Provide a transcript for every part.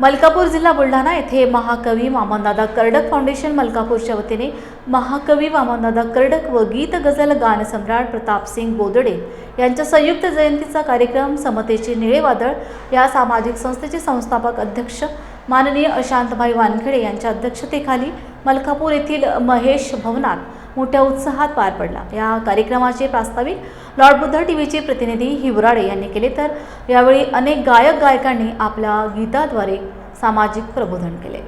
मलकापूर जिल्हा बुलढाणा येथे महाकवी वामनदादा कर्डक फाउंडेशन मलकापूरच्या वतीने महाकवी वामनदादा कर्डक व गीत गझल गान सम्राट प्रतापसिंग बोदडे यांच्या संयुक्त जयंतीचा कार्यक्रम समतेचे निळे वादळ या सामाजिक संस्थेचे संस्थापक अध्यक्ष माननीय अशांतभाई वानखेडे यांच्या अध्यक्षतेखाली मलकापूर येथील महेश भवनात मोठ्या उत्साहात पार पडला. या कार्यक्रमाचे प्रास्ताविक लॉर्ड बुद्ध टी व्हीचे प्रतिनिधी हिवराडे यांनी केले. तर यावेळी अनेक गायक गायकांनी आपल्या गीताद्वारे सामाजिक प्रबोधन केले.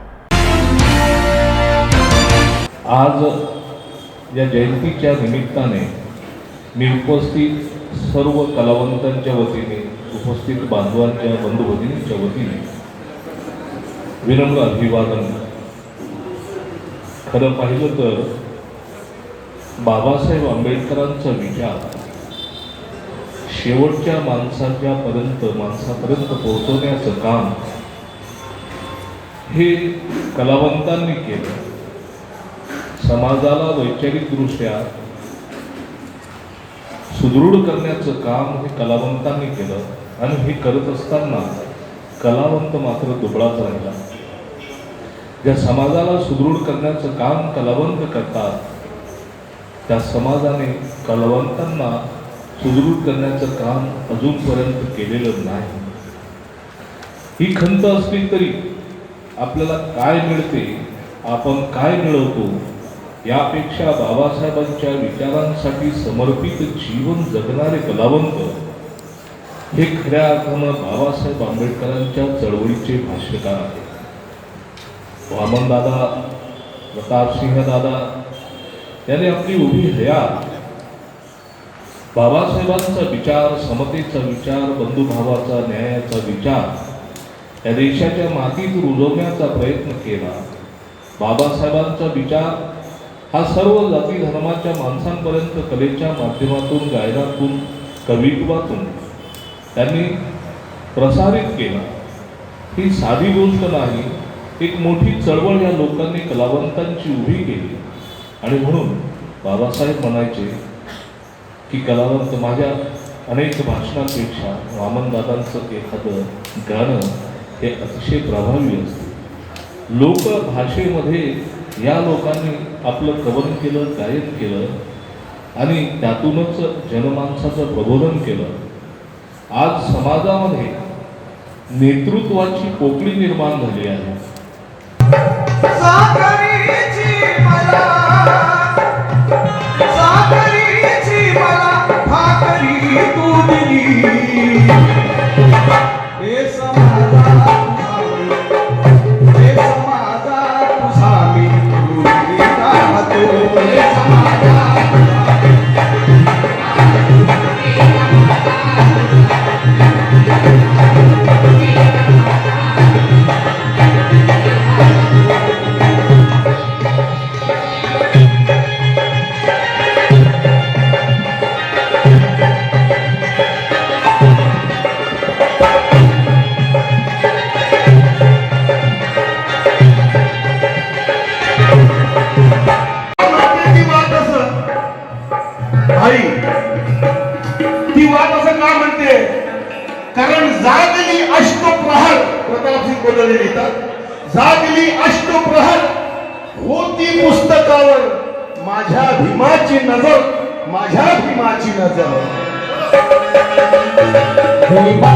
आज या जयंतीच्या निमित्ताने मी उपस्थित सर्व कलावंतांच्या वतीने उपस्थित बांधवांच्या बंधू भगिनींच्या वतीने विनम्र अभिवादन. खरं पाहिलं तर बाबासाहेब आंबेडकरांचा विचार शेवटच्या माणसाच्या पर्यंत माणसापर्यंत पोहोचवण्याचं काम हे कलावंतांनी केलं. समाजाला वैचारिकदृष्ट्या सुदृढ करण्याचं काम हे कलावंतांनी केलं आणि हे करत असताना कलावंत मात्र दुबळाच राहिला. ज्या समाजाला सुदृढ करण्याचं काम कलावंत करतात त्या समाजाने कलावंतांना सुदृढ करण्याचं काम अजूनपर्यंत केलेलं नाही. ही खंत असली तरी आपल्याला काय मिळते आपण काय मिळवतो यापेक्षा बाबासाहेबांच्या विचारांसाठी समर्पित जीवन जगणारे कलावंत हे खऱ्या अर्थानं बाबासाहेब आंबेडकरांच्या चळवळीचे भाष्यकार आहेत. वामनदादा प्रतापसिंह त्याने आपली उभी हयात बाबासाहेबांचा विचार समतेचा विचार बंधुभावाचा न्यायाचा विचार या देशाच्या मातीत रुजवण्याचा प्रयत्न केला. बाबासाहेबांचा विचार हा सर्व जाती धर्माच्या माणसांपर्यंत कलेच्या माध्यमातून गायनातून कवित्वातून त्यांनी प्रसारित केला. ही साधी गोष्ट नाही एक मोठी चळवळ या लोकांनी कलावंतांची उभी केली. आणि म्हणून बाबासाहेब म्हणायचे की कलावंत माझ्या अनेक भाषणांपेक्षा वामनदादांचं एखादं गाणं हे अतिशय प्रभावी असते. लोकभाषेमध्ये या लोकांनी आपलं कवन केलं गायन केलं आणि त्यातूनच जनमानसाचं प्रबोधन केलं. आज समाजामध्ये नेतृत्वाची पोकळी निर्माण झाली आहे. प्रतापसिंग बोलले लिहितात जागली अष्टप्रहर होती पुस्तकावर माझ्या भीमाची नजर माझ्या भीमाची नजर. भीमा